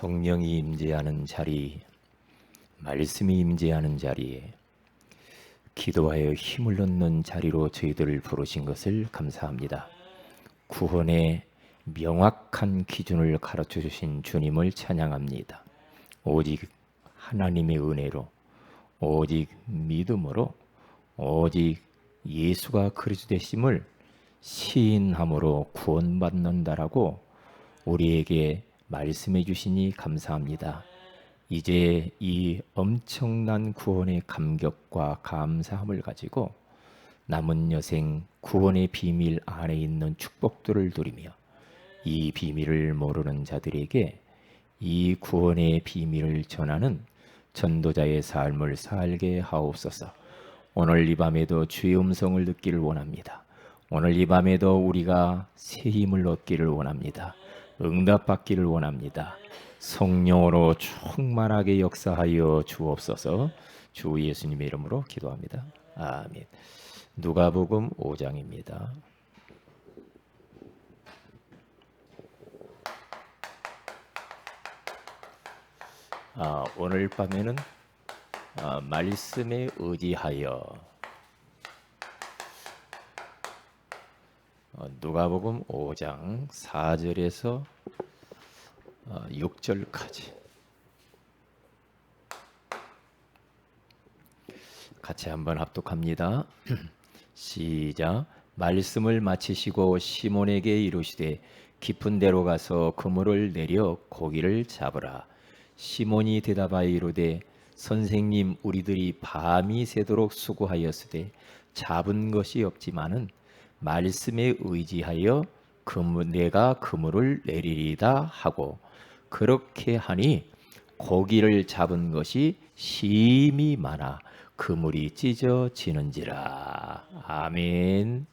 성령이 임재하는 자리, 말씀이 임재하는 자리에 기도하여 힘을 얻는 자리로 저희들을 부르신 것을 감사합니다. 구원의 명확한 기준을 가르쳐 주신 주님을 찬양합니다. 오직 하나님의 은혜로, 오직 믿음으로, 오직 예수가 그리스도 되심을 시인함으로 구원받는다라고 우리에게 말씀해 주시니 감사합니다. 이제 이 엄청난 구원의 감격과 감사함을 가지고 남은 여생 구원의 비밀 안에 있는 축복들을 누리며 이 비밀을 모르는 자들에게 이 구원의 비밀을 전하는 전도자의 삶을 살게 하옵소서. 오늘 이 밤에도 주의 음성을 듣기를 원합니다. 오늘 이 밤에도 우리가 새 힘을 얻기를 원합니다. 응답받기를 원합니다. 성령으로 충만하게 역사하여 주옵소서. 주 예수님의 이름으로 기도합니다. 아멘. 누가복음 5장입니다. 아, 오늘 밤에는 아, 말씀에 의지하여 누가복음 5장 4절에서 6절까지 같이 한번 합독합니다. 시작. 말씀을 마치시고 시몬에게 이르시되 깊은 데로 가서 그물을 내려 고기를 잡으라. 시몬이 대답하여 이르되 선생님 우리들이 밤이 새도록 수고하였으되 잡은 것이 없지만은 말씀에 의지하여 그물 내가 그물을 내리리다 하고 그렇게 하니 고기를 잡은 것이 심이 많아 그물이 찢어지는지라 아멘.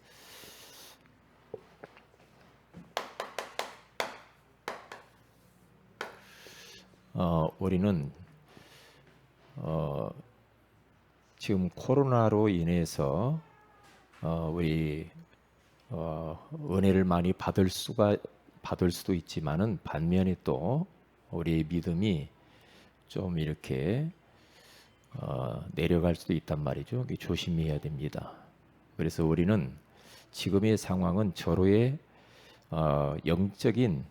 어, 우리는 어, 지금 코로나로 인해서 어, 우리 어, 은혜를 많이 받을 수가 받을 수도 있지만은 반면에 또 우리의 믿음이 좀 이렇게 어, 내려갈 수도 있단 말이죠. 조심해야 됩니다. 그래서 우리는 지금의 상황은 절호의 어, 영적인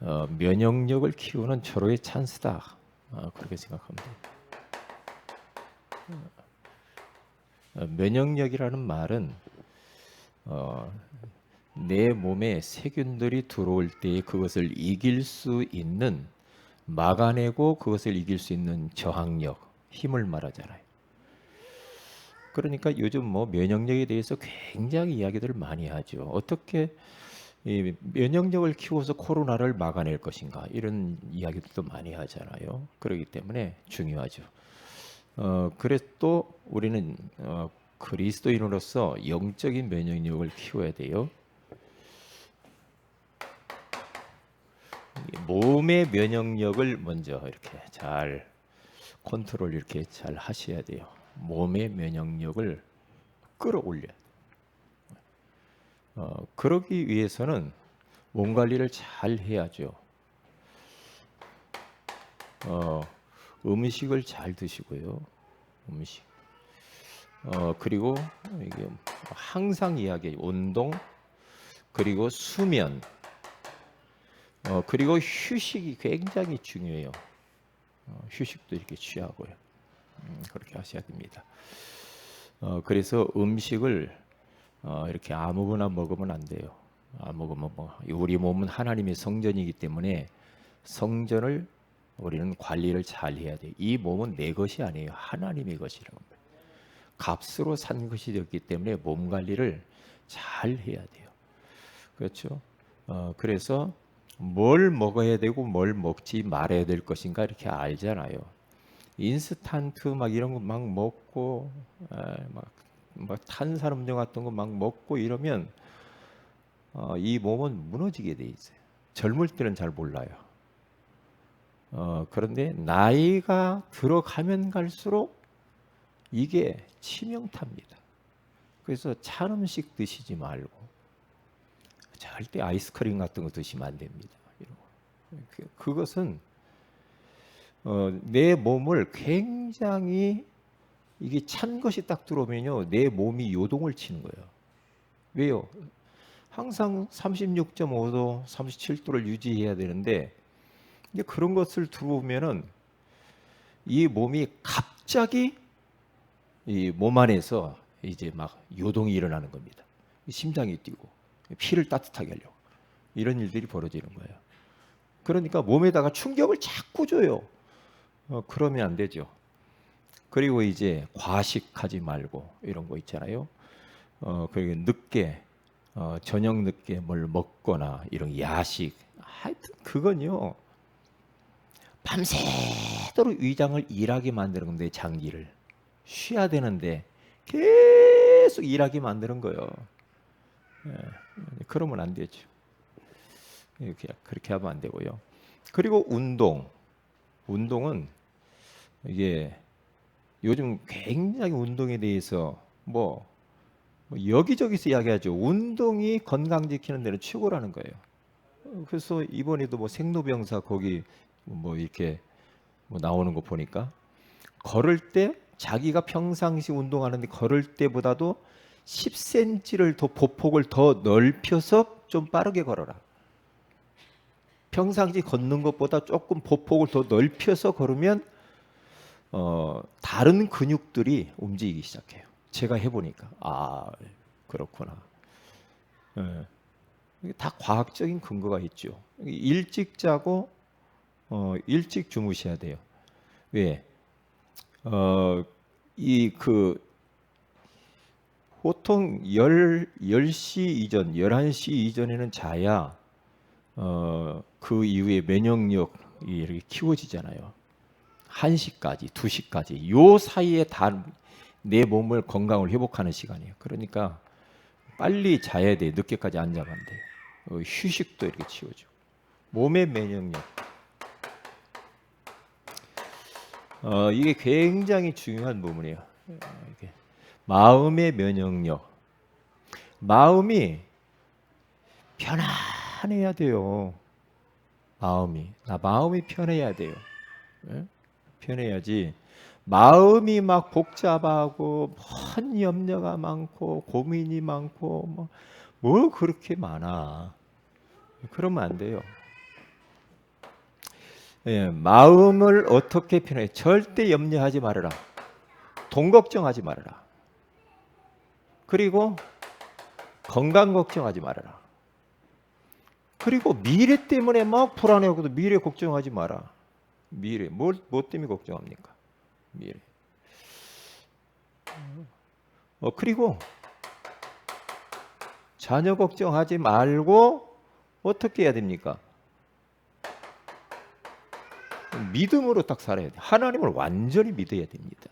어, 면역력을 키우는 절호의 찬스다. 어, 그렇게 생각합니다. 어, 면역력이라는 말은 어, 내 몸에 세균들이 들어올 때 그것을 이길 수 있는 막아내고 그것을 이길 수 있는 저항력, 힘을 말하잖아요. 그러니까 요즘 뭐 면역력에 대해서 굉장히 이야기들을 많이 하죠. 어떻게 이 면역력을 키워서 코로나를 막아낼 것인가 이런 이야기들도 많이 하잖아요. 그렇기 때문에 중요하죠. 어, 그래서 또 우리는 어, 그리스도인으로서 영적인 면역력을 키워야 돼요. 몸의 면역력을 먼저 이렇게 잘 컨트롤 이렇게 잘 하셔야 돼요. 몸의 면역력을 끌어올려. 어, 그러기 위해서는 몸 관리를 잘 해야죠. 어, 음식을 잘 드시고요. 음식. 어, 그리고 이게 항상 이야기 운동 그리고 수면 어, 그리고 휴식이 굉장히 중요해요. 어, 휴식도 이렇게 취하고요. 음, 그렇게 하셔야 됩니다. 어, 그래서 음식을 어, 이렇게 아무거나 먹으면 안 돼요. 아무거나 뭐 우리 몸은 하나님의 성전이기 때문에 성전을 우리는 관리를 잘 해야 돼요. 이 몸은 내 것이 아니에요. 하나님의 것이라고 합니다. 값으로 산 것이 되었기 때문에 몸 관리를 잘 해야 돼요. 그렇죠? 어, 그래서 뭘 먹어야 되고 뭘 먹지 말아야 될 것인가 이렇게 알잖아요. 인스턴트 막 이런 거 막 먹고 막, 막 탄산음료 같은 거 막 먹고 이러면 어, 이 몸은 무너지게 돼 있어요. 젊을 때는 잘 몰라요. 어, 그런데 나이가 들어가면 갈수록 이게 치명타입니다. 그래서 찬 음식 드시지 말고 절대 아이스크림 같은 거 드시면 안 됩니다. 그, 그것은 어, 내 몸을 굉장히 이게 찬 것이 딱 들어오면요 내 몸이 요동을 치는 거예요. 왜요? 항상 36.5도, 37도를 유지해야 되는데 근데 그런 것을 들어오면은 이 몸이 갑자기 이 몸 안에서 이제 막 요동이 일어나는 겁니다. 심장이 뛰고 피를 따뜻하게 하려고 이런 일들이 벌어지는 거예요. 그러니까 몸에다가 충격을 자꾸 줘요. 어, 그러면 안 되죠. 그리고 이제 과식하지 말고 이런 거 있잖아요. 어, 그리고 늦게 어, 저녁 늦게 뭘 먹거나 이런 야식 하여튼 그건요 밤새도록 위장을 일하게 만드는 건데 장기를 쉬어야 되는데 계속 일하게 만드는 거예요. 예, 그러면 안 되죠. 이렇게 그렇게 하면 안 되고요. 그리고 운동, 운동은 이게 요즘 굉장히 운동에 대해서 뭐, 뭐 여기저기서 이야기하죠. 운동이 건강 지키는 데는 최고라는 거예요. 어, 그래서 이번에도 뭐 생로병사 거기 뭐 이렇게 뭐 나오는 거 보니까 걸을 때 자기가 평상시 운동하는데 걸을 때보다도 10cm를 더 보폭을 더 넓혀서 좀 빠르게 걸어라. 평상시 걷는 것보다 조금 보폭을 더 넓혀서 걸으면 어, 다른 근육들이 움직이기 시작해요. 제가 해보니까 아 그렇구나. 예. 이게 다 과학적인 근거가 있죠. 일찍 자고 어, 일찍 주무셔야 돼요. 왜? 어, 이그 보통 10, 10 시 이전, 11시 이전에는 자야 어, 그 이후에 면역력이 이렇게 키워지잖아요. 1시까지, 2시까지 요 사이에 다 내 몸을 건강을 회복하는 시간이에요. 그러니까 빨리 자야 돼. 늦게까지 안 자면 안 돼. 어, 휴식도 이렇게 치워줘. 몸의 면역력. 어, 이게 굉장히 중요한 부분이에요. 마음의 면역력. 마음이 편안해야 돼요. 마음이 나 마음이 편해야 돼요. 예? 편해야지. 마음이 막 복잡하고 먼 염려가 많고 고민이 많고 뭐, 뭐 그렇게 많아. 그러면 안 돼요. 예, 마음을 어떻게 편해? 절대 염려하지 말아라. 돈 걱정하지 말아라. 그리고 건강 걱정하지 말아라. 그리고 미래 때문에 막 불안해하고도 미래 걱정하지 마라. 미래 뭘, 뭐 때문에 걱정합니까? 미래. 어 그리고 자녀 걱정하지 말고 어떻게 해야 됩니까? 믿음으로 딱 살아야 돼. 하나님을 완전히 믿어야 됩니다.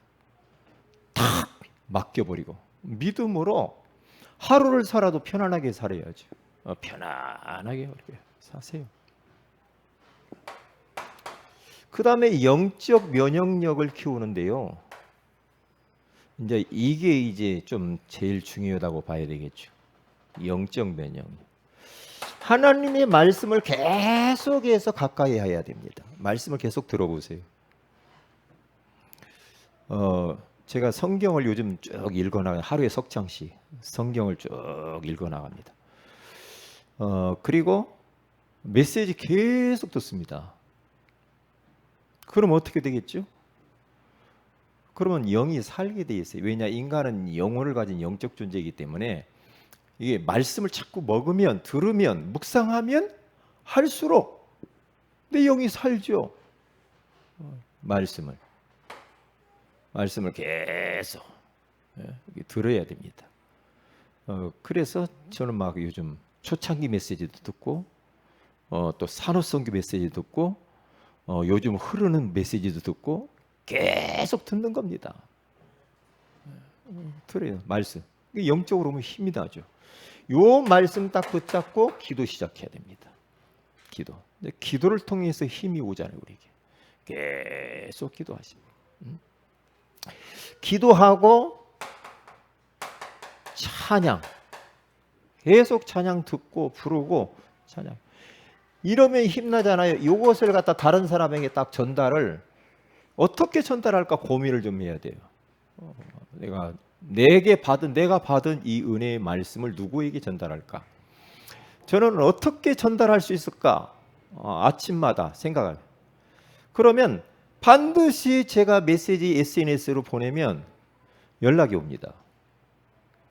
탁 맡겨버리고 믿음으로 하루를 살아도 편안하게 살아야죠. 어, 편안하게 이렇게 사세요. 그 다음에 영적 면역력을 키우는데요. 이제 이게 이제 좀 제일 중요하다고 봐야 되겠죠. 영적 면역력. 하나님의 말씀을 계속해서 가까이 해야 됩니다. 말씀을 계속 들어보세요. 어, 제가 성경을 요즘 쭉 읽어나가 하루에 석 장씩 성경을 쭉 읽어나갑니다. 어, 그리고 메시지 계속 듣습니다. 그럼 어떻게 되겠죠? 그러면 영이 살게 돼 있어요. 왜냐 인간은 영혼을 가진 영적 존재이기 때문에 이게 말씀을 자꾸 먹으면 들으면 묵상하면 할수록 내 영이 살죠. 말씀을 말씀을 계속 예, 들어야 됩니다. 어, 그래서 저는 막 요즘 초창기 메시지도 듣고 어, 또 산호성기 메시지 듣고 어, 요즘 흐르는 메시지도 듣고 계속 듣는 겁니다. 예, 들어요 말씀. 영적으로 보면 힘이 나죠. 요 말씀 딱 붙잡고 기도 시작해야 됩니다. 기도. 기도를 통해서 힘이 오잖아요, 우리에게. 계속 기도하십니다. 음? 기도하고 찬양. 계속 찬양 듣고 부르고 찬양. 이러면 힘나잖아요. 이것을 갖다 다른 사람에게 딱 전달을 어떻게 전달할까 고민을 좀 해야 돼요. 어, 내가 내게 받은 내가 받은 이 은혜의 말씀을 누구에게 전달할까? 저는 어떻게 전달할 수 있을까? 어, 아침마다 생각을. 그러면 반드시 제가 메시지 SNS로 보내면 연락이 옵니다.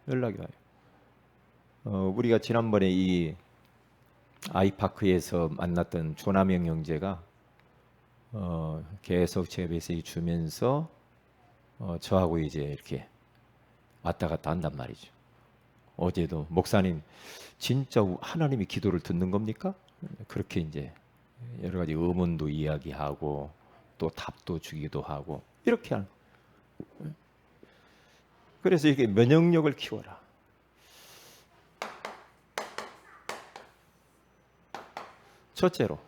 연락이 와요. 어, 우리가 지난번에 이 아이파크에서 만났던 조남영 형제가 어, 계속 제 메시지 주면서 어, 저하고 이제 이렇게 왔다 갔다 한단 말이죠. 어제도 목사님 진짜 하나님이 기도를 듣는 겁니까? 그렇게 이제 여러 가지 의문도 이야기하고 또 답도 주기도 하고 이렇게 하는. 그래서 이게 면역력을 키워라. 첫째로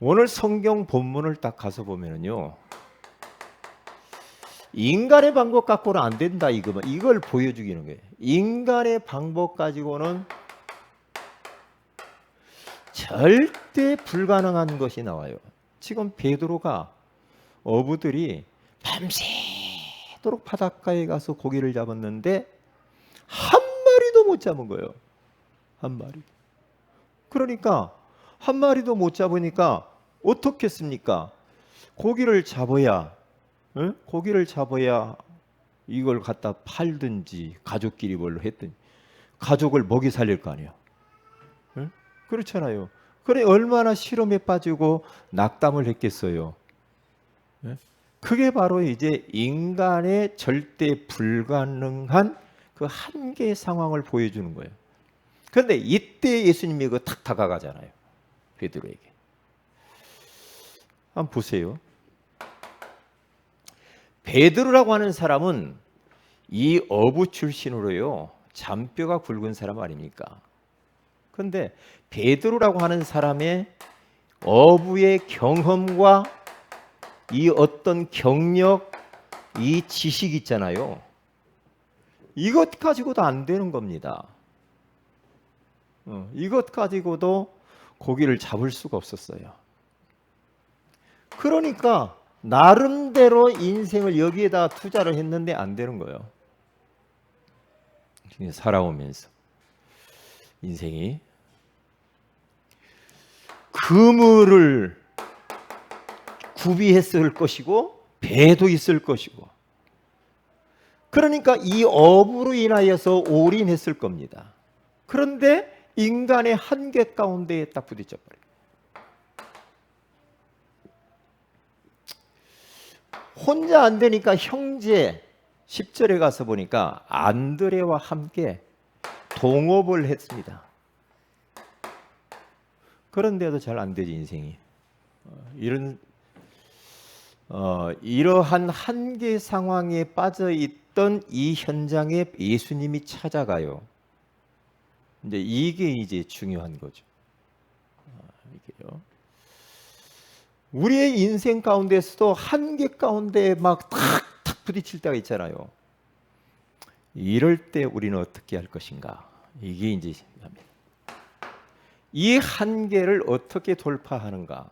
오늘 성경 본문을 딱 가서 보면은요. 인간의 방법 갖고는 안 된다 이거 이걸 보여주기는 거예요. 인간의 방법 가지고는 절대 불가능한 것이 나와요. 지금 베드로가 어부들이 밤새도록 바닷가에 가서 고기를 잡았는데 한 마리도 못 잡은 거예요. 한 마리. 그러니까 한 마리도 못 잡으니까 어떻겠습니까? 고기를 잡아야 응? 고기를 잡아야 이걸 갖다 팔든지 가족끼리 뭘로 했든지 가족을 먹이 살릴 거 아니야. 응? 그렇잖아요. 그래 얼마나 실험에 빠지고 낙담을 했겠어요. 응? 그게 바로 이제 인간의 절대 불가능한 그 한계 상황을 보여주는 거예요. 그런데 이때 예수님이 그 탁 다가가잖아요. 베드로에게. 한번 보세요. 베드로라고 하는 사람은 이 어부 출신으로요. 잔뼈가 굵은 사람 아닙니까? 그런데 베드로라고 하는 사람의 어부의 경험과 이 어떤 경력, 이 지식 있잖아요. 이것 가지고도 안 되는 겁니다. 어, 이것 가지고도 고기를 잡을 수가 없었어요. 그러니까 나름대로 인생을 여기에다 투자를 했는데 안 되는 거예요. 살아오면서 인생이 그물을 구비했을 것이고 배도 있을 것이고 그러니까 이 업으로 인하여서 올인했을 겁니다. 그런데 인간의 한계 가운데에 딱 부딪혀 버려요. 혼자 안 되니까 형제 10절에 가서 보니까 안드레와 함께 동업을 했습니다. 그런데도 잘 안 되지 인생이. 어, 이런 어, 이러한 한계 상황에 빠져 있던 이 현장에 예수님이 찾아가요. 이제 이게 이제 중요한 거죠. 어, 이게요. 우리의 인생 가운데서도 한계 가운데 막 탁탁 부딪힐 때가 있잖아요. 이럴 때 우리는 어떻게 할 것인가? 이게 이제 이 한계를 어떻게 돌파하는가?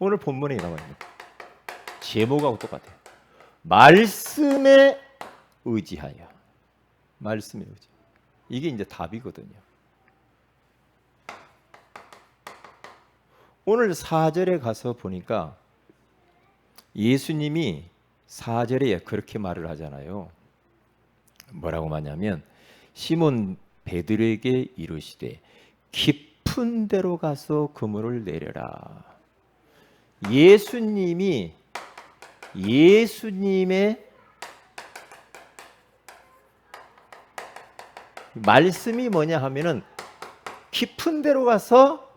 오늘 본문에 나와 있는 제목하고 똑같아요. 말씀에 의지하여. 말씀에 의지. 이게 이제 답이거든요. 오늘 4절에 가서 보니까 예수님이 4절에 그렇게 말을 하잖아요. 뭐라고 하냐면 시몬 베드로에게 이르시되 깊은 데로 가서 그물을 내려라. 예수님이 예수님의 말씀이 뭐냐 하면은 깊은 데로 가서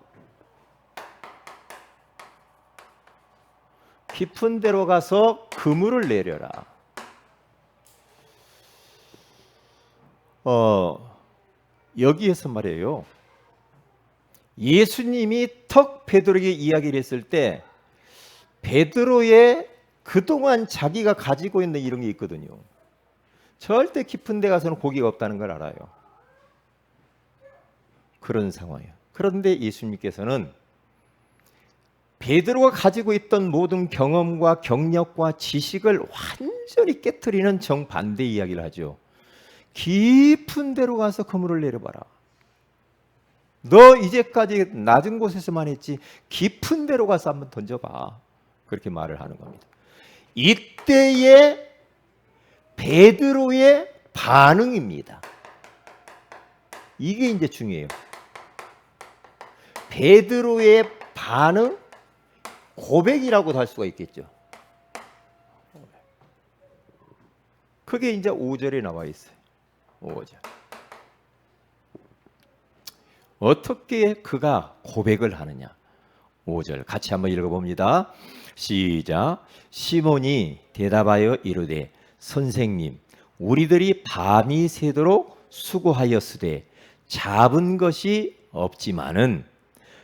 깊은 데로 가서 그물을 내려라. 어, 여기에서 말이에요. 예수님이 턱 베드로에게 이야기를 했을 때 베드로의 그동안 자기가 가지고 있는 이런 게 있거든요. 절대 깊은 데 가서는 고기가 없다는 걸 알아요. 그런 상황이에요. 그런데 예수님께서는 베드로가 가지고 있던 모든 경험과 경력과 지식을 완전히 깨뜨리는 정반대 이야기를 하죠. 깊은 데로 가서 그물을 내려봐라. 너 이제까지 낮은 곳에서만 했지 깊은 데로 가서 한번 던져봐. 그렇게 말을 하는 겁니다. 이때의 베드로의 반응입니다. 이게 이제 중요해요. 베드로의 반응 고백이라고도 할 수가 있겠죠. 그게 이제 5절에 나와 있어요. 5절. 어떻게 그가 고백을 하느냐? 5절 같이 한번 읽어봅니다. 시작. 시몬이 대답하여 이르되 선생님 우리들이 밤이 새도록 수고하였으되 잡은 것이 없지만은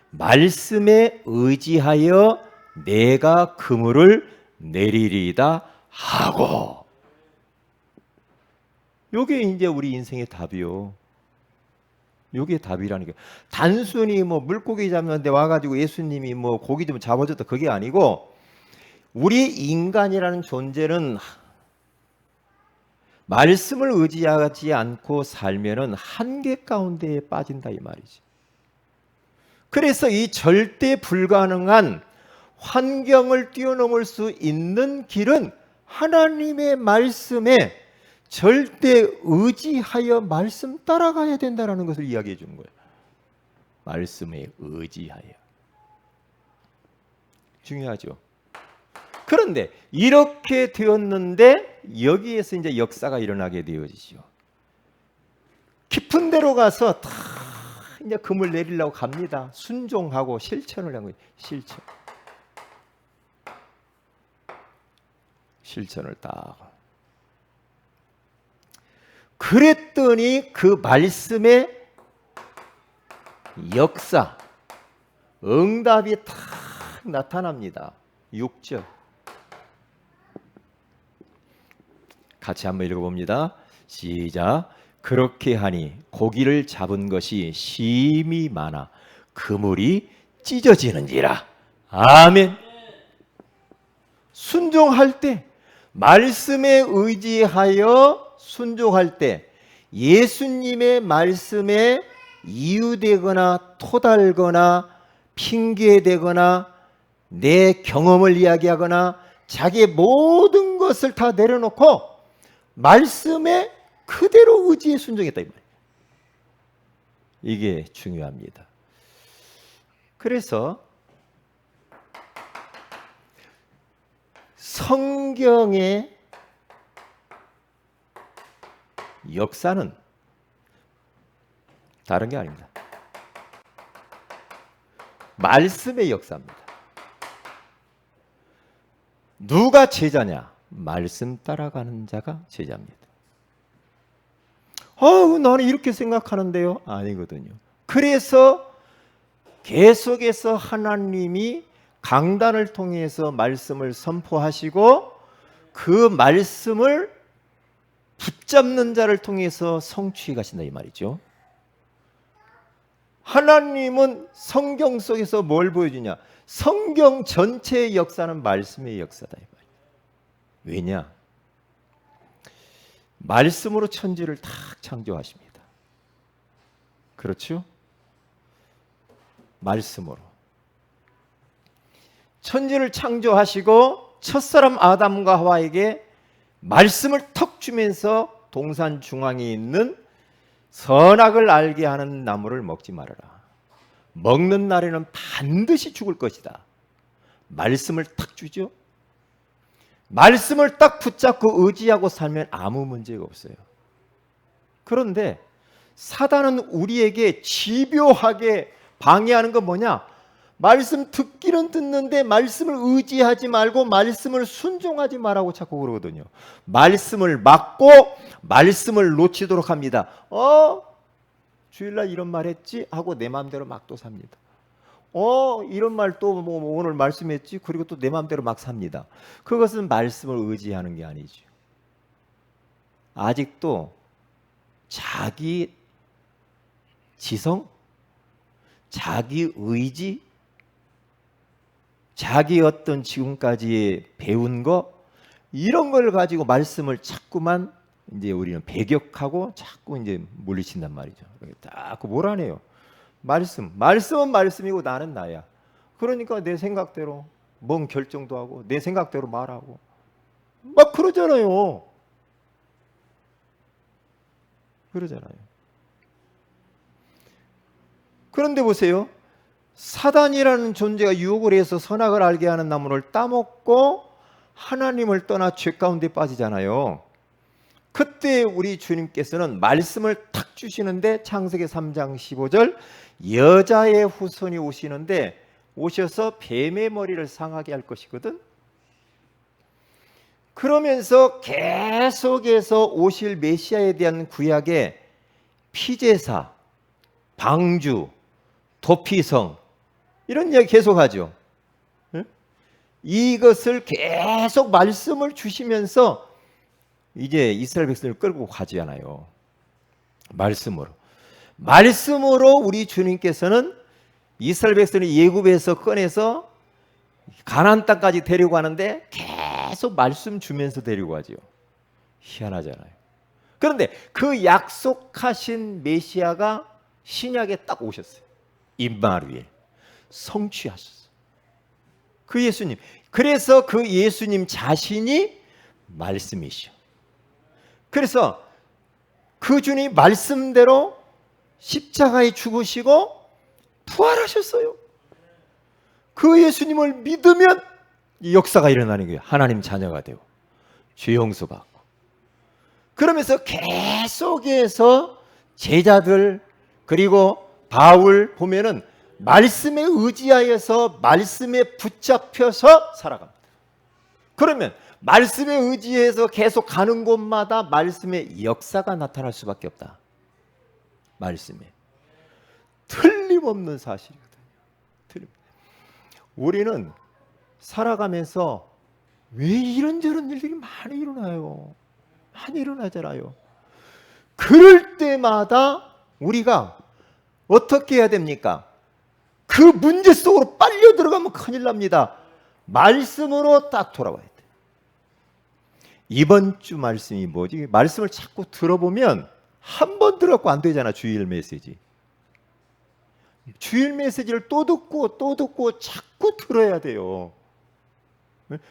말씀에 의지하여 내가 그물을 내리리다 하고 요게 이제 우리 인생의 답이요. 요게 답이라는 게 단순히 뭐 물고기 잡는데 와가지고 예수님이 뭐 고기 좀 잡아줬다 그게 아니고 우리 인간이라는 존재는 말씀을 의지하지 않고 살면은 한계 가운데에 빠진다 이 말이지. 그래서 이 절대 불가능한 환경을 뛰어넘을 수 있는 길은 하나님의 말씀에 절대 의지하여 말씀 따라가야 된다라는 것을 이야기해 주는 거예요. 말씀에 의지하여. 중요하죠. 그런데 이렇게 되었는데 여기에서 이제 역사가 일어나게 되어지죠. 깊은 데로 가서 다 이제 금을 내리려고 갑니다. 순종하고 실천을 한 거예요. 실천. 실천을 딱. 그랬더니 그 말씀의 역사, 응답이 탁 나타납니다. 6절. 같이 한번 읽어봅니다. 시작. 그렇게 하니 고기를 잡은 것이 심이 많아 그물이 찢어지는지라. 아멘. 순종할 때 말씀에 의지하여 순종할 때 예수님의 말씀에 이유되거나 토달거나 핑계대거나 내 경험을 이야기하거나 자기의 모든 것을 다 내려놓고 말씀에 그대로 의지에 순종했다 이 말이에요. 이게 중요합니다. 그래서 성경의 역사는 다른 게 아닙니다. 말씀의 역사입니다. 누가 제자냐? 말씀 따라가는 자가 제자입니다. 어, 나는 이렇게 생각하는데요. 아니거든요. 그래서 계속해서 하나님이 강단을 통해서 말씀을 선포하시고 그 말씀을 붙잡는 자를 통해서 성취해 가신다 이 말이죠. 하나님은 성경 속에서 뭘 보여주냐? 성경 전체의 역사는 말씀의 역사다 이 말이에요. 왜냐? 말씀으로 천지를 탁 창조하십니다. 그렇죠? 말씀으로. 천지를 창조하시고 첫사람 아담과 하와에게 말씀을 턱 주면서 동산 중앙에 있는 선악을 알게 하는 나무를 먹지 말아라. 먹는 날에는 반드시 죽을 것이다. 말씀을 탁 주죠. 말씀을 딱 붙잡고 의지하고 살면 아무 문제가 없어요. 그런데 사단은 우리에게 집요하게 방해하는 건 뭐냐? 말씀 듣기는 듣는데 말씀을 의지하지 말고 말씀을 순종하지 말라고 자꾸 그러거든요. 말씀을 막고 말씀을 놓치도록 합니다. 어? 주일날 이런 말 했지? 하고 내 마음대로 막 또 삽니다. 어, 이런 말 또 뭐 오늘 말씀했지? 그리고 또 내 마음대로 막 삽니다. 그것은 말씀을 의지하는 게 아니죠. 아직도 자기 지성, 자기 의지, 자기 어떤 지금까지 배운 거 이런 걸 가지고 말씀을 자꾸만 이제 우리는 배격하고 자꾸 이제 물리친단 말이죠. 자꾸 몰아내요. 말씀, 말씀은 말씀이고 나는 나야. 그러니까 내 생각대로 뭔 결정도 하고 내 생각대로 말하고 막 그러잖아요. 그러잖아요. 그런데 보세요. 사단이라는 존재가 유혹을 해서 선악을 알게 하는 나무를 따먹고 하나님을 떠나 죄 가운데 빠지잖아요. 그때 우리 주님께서는 말씀을 탁 주시는데 창세기 3장 15절 여자의 후손이 오시는데 오셔서 뱀의 머리를 상하게 할 것이거든. 그러면서 계속해서 오실 메시아에 대한 구약의 피제사, 방주, 도피성 이런 이야기 계속하죠. 이것을 계속 말씀을 주시면서 이제 이스라엘 백성을 끌고 가지않아요. 말씀으로. 말씀으로 우리 주님께서는 이스라엘 백성을 예굽에서 꺼내서 가나안 땅까지 데리고 가는데 계속 말씀 주면서 데리고 가지요. 희한하잖아요. 그런데 그 약속하신 메시아가 신약에 딱 오셨어요. 임마누엘 성취하셨어요. 그 예수님. 그래서 그 예수님 자신이 말씀이시오. 그래서 그 주님 말씀대로 십자가에 죽으시고 부활하셨어요. 그 예수님을 믿으면 이 역사가 일어나는 거예요. 하나님 자녀가 되고 죄 용서받고. 그러면서 계속해서 제자들 그리고 바울 보면은 말씀에 의지하여서 말씀에 붙잡혀서 살아갑니다. 그러면 말씀에 의지해서 계속 가는 곳마다 말씀의 역사가 나타날 수밖에 없다. 말씀에 틀림없는 사실이거든요. 틀림. 우리는 살아가면서 왜 이런저런 일들이 많이 일어나요? 많이 일어나잖아요. 그럴 때마다 우리가 어떻게 해야 됩니까? 그 문제 속으로 빨려 들어가면 큰일 납니다. 말씀으로 딱 돌아와야 돼. 이번 주 말씀이 뭐지? 말씀을 자꾸 들어보면 한 번 들었고 안 되잖아, 주일 메시지. 주일 메시지를 또 듣고 또 듣고 자꾸 들어야 돼요.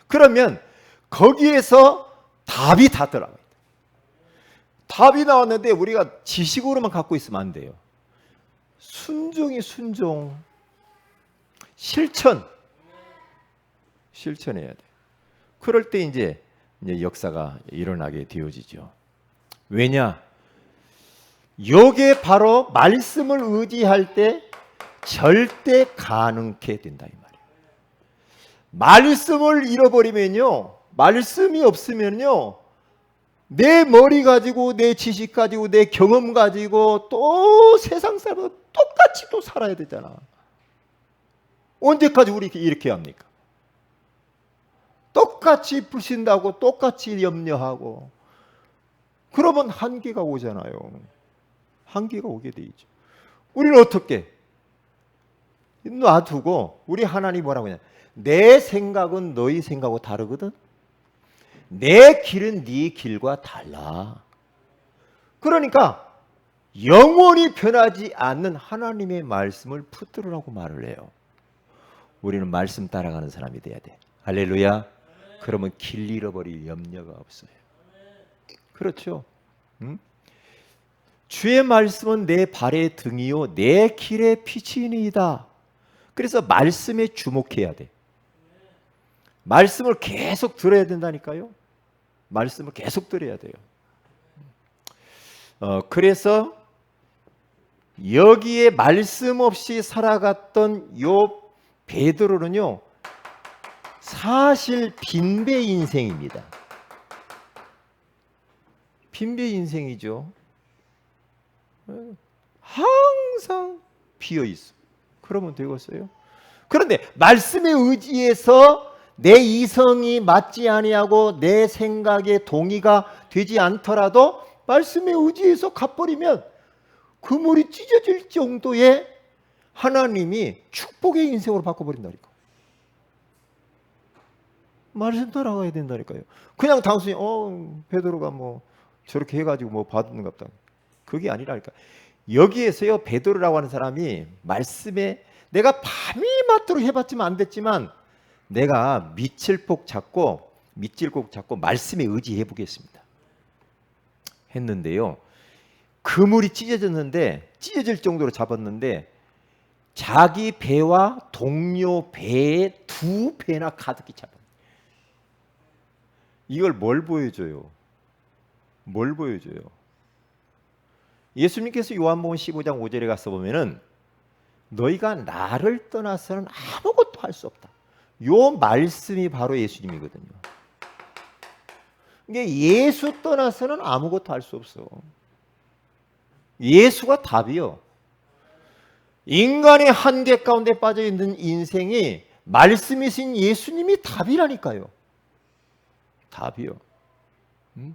그러면 거기에서 답이 다 들어가요. 답이 나왔는데 우리가 지식으로만 갖고 있으면 안 돼요. 순종이 순종. 실천. 실천해야 돼. 그럴 때 이제, 이제 역사가 일어나게 되어지죠. 왜냐? 요게 바로 말씀을 의지할 때 절대 가능케 된다 이 말이에요. 말씀을 잃어버리면요. 말씀이 없으면요. 내 머리 가지고 내 지식 가지고 내 경험 가지고 또 세상 사람과 똑같이 또 살아야 되잖아. 언제까지 우리 이렇게 합니까? 똑같이 부신다고 똑같이 염려하고 그러면 한계가 오잖아요. 한계가 오게 돼 있죠. 우리는 어떻게 놔두고 우리 하나님 뭐라고 하냐? 내 생각은 너희 생각하고 다르거든. 내 길은 네 길과 달라. 그러니까 영원히 변하지 않는 하나님의 말씀을 붙들으라고 말을 해요. 우리는 말씀 따라가는 사람이 돼야 돼. 할렐루야. 그러면 길 잃어버릴 염려가 없어요. 그렇죠. 응? 주의 말씀은 내 발의 등이요 내 길의 피치니이다. 그래서 말씀에 주목해야 돼. 말씀을 계속 들어야 된다니까요. 말씀을 계속 들어야 돼요. 어, 그래서 여기에 말씀 없이 살아갔던 요 베드로는요 사실 빈배 인생입니다. 빈배 인생이죠. 항상 비어 있어. 그러면 되겠어요? 그런데 말씀에 의지해서 내 이성이 맞지 아니하고 내 생각에 동의가 되지 않더라도 말씀에 의지해서 갚버리면 그물이 찢어질 정도의 하나님이 축복의 인생으로 바꿔버린다니까. 말씀 따라가야 된다니까요. 그냥 단순히 어 베드로가 뭐 저렇게 해가지고 뭐 받는갑다. 그게 아니라니까. 여기에서요 베드로라고 하는 사람이 말씀에 내가 밤이 맞도록 해봤지만 안 됐지만 내가 밑을 꼭 잡고 밑을 꼭 잡고 말씀에 의지해 보겠습니다. 했는데요. 그물이 찢어졌는데 찢어질 정도로 잡았는데 자기 배와 동료 배의 두 배나 가득히 잡아. 이걸 뭘 보여줘요? 뭘 보여줘요? 예수님께서 요한복음 15장 5절에 가서 보면은 너희가 나를 떠나서는 아무것도 할 수 없다. 요 말씀이 바로 예수님이거든요. 이게 예수 떠나서는 아무것도 할 수 없어. 예수가 답이요. 인간의 한계 가운데 빠져 있는 인생이 말씀이신 예수님이 답이라니까요. 답이요. 음?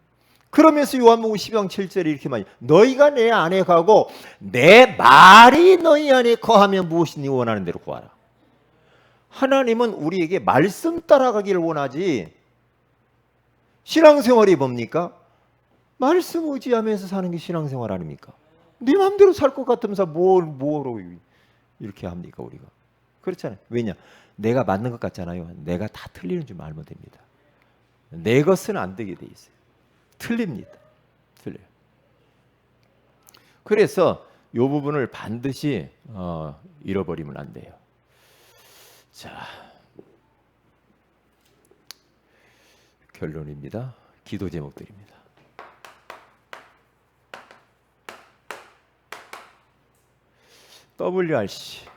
그러면서 요한복음 12장 7절에 이렇게 말이 너희가 내 안에 가고 내 말이 너희 안에 거하면 무엇이니 원하는 대로 구하라. 하나님은 우리에게 말씀 따라가기를 원하지 신앙생활이 뭡니까? 말씀 의지하면서 사는 게 신앙생활 아닙니까? 네 마음대로 살 것 같으면서 뭘 뭐로 이렇게 합니까 우리가? 그렇잖아요. 왜냐? 내가 맞는 것 같잖아요. 내가 다 틀리는 줄 알면 됩니다. 내 것은 안 되게 돼 있어요. 틀립니다. 틀려요. 그래서 이 부분을 반드시 어, 잃어버리면 안 돼요. 자, 결론입니다. 기도 제목들입니다. WRC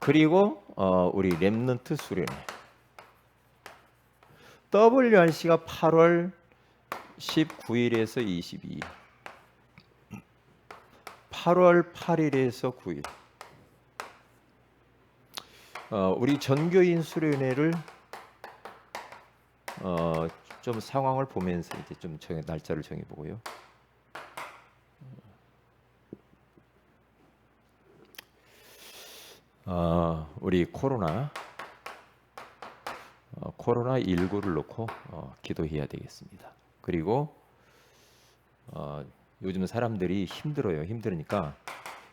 그리고 어, 우리 랩넌트 수련회. WRC가 8월 19일에서 22일. 8월 8일에서 9일. 어, 우리 전교인 수련회를 어, 좀 상황을 보면서 이제 좀 정해, 날짜를 정해보고요. 어, 우리 코로나 어, 코로나 19를 놓고 어, 기도해야 되겠습니다. 그리고 어, 요즘 사람들이 힘들어요. 힘들으니까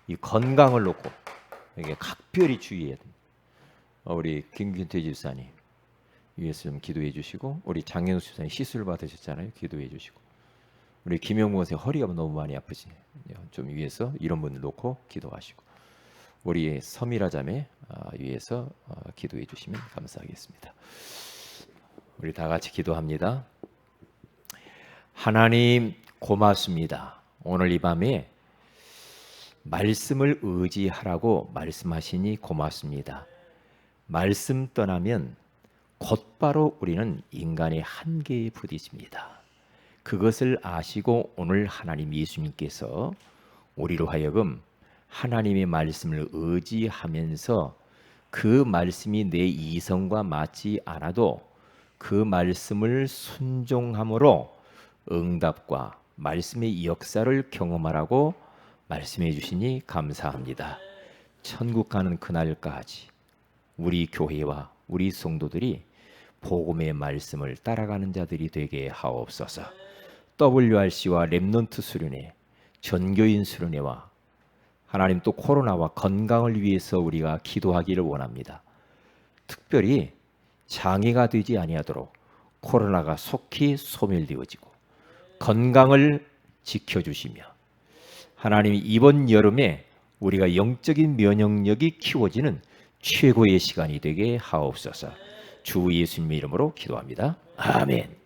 이 건강을 놓고 이게 각별히 주의해야 됩니다. 어, 우리 김균태 집사님 위해서 좀 기도해 주시고 우리 장현우 집사님 시술 받으셨잖아요. 기도해 주시고 우리 김영무 선생 허리가 너무 많이 아프시네요. 좀 위해서 이런 분들 놓고 기도하시고 우리 서미라 자매 아, 위해서 어, 기도해 주시면 감사하겠습니다. 우리 다 같이 기도합니다. 하나님 고맙습니다. 오늘 이 밤에 말씀을 의지하라고 말씀하시니 고맙습니다. 말씀 떠나면 곧바로 우리는 인간의 한계에 부딪힙니다. 그것을 아시고 오늘 하나님 예수님께서 우리로 하여금 하나님의 말씀을 의지하면서 그 말씀이 내 이성과 맞지 않아도 그 말씀을 순종함으로 응답과 말씀의 역사를 경험하라고 말씀해 주시니 감사합니다. 천국 가는 그날까지 우리 교회와 우리 성도들이 복음의 말씀을 따라가는 자들이 되게 하옵소서. WRC와 렘넌트 수련회, 전교인 수련회와 하나님 또 코로나와 건강을 위해서 우리가 기도하기를 원합니다. 특별히 장애가 되지 아니하도록 코로나가 속히 소멸되어지고 건강을 지켜주시며 하나님 이번 여름에 우리가 영적인 면역력이 키워지는 최고의 시간이 되게 하옵소서. 주 예수님의 이름으로 기도합니다. 아멘.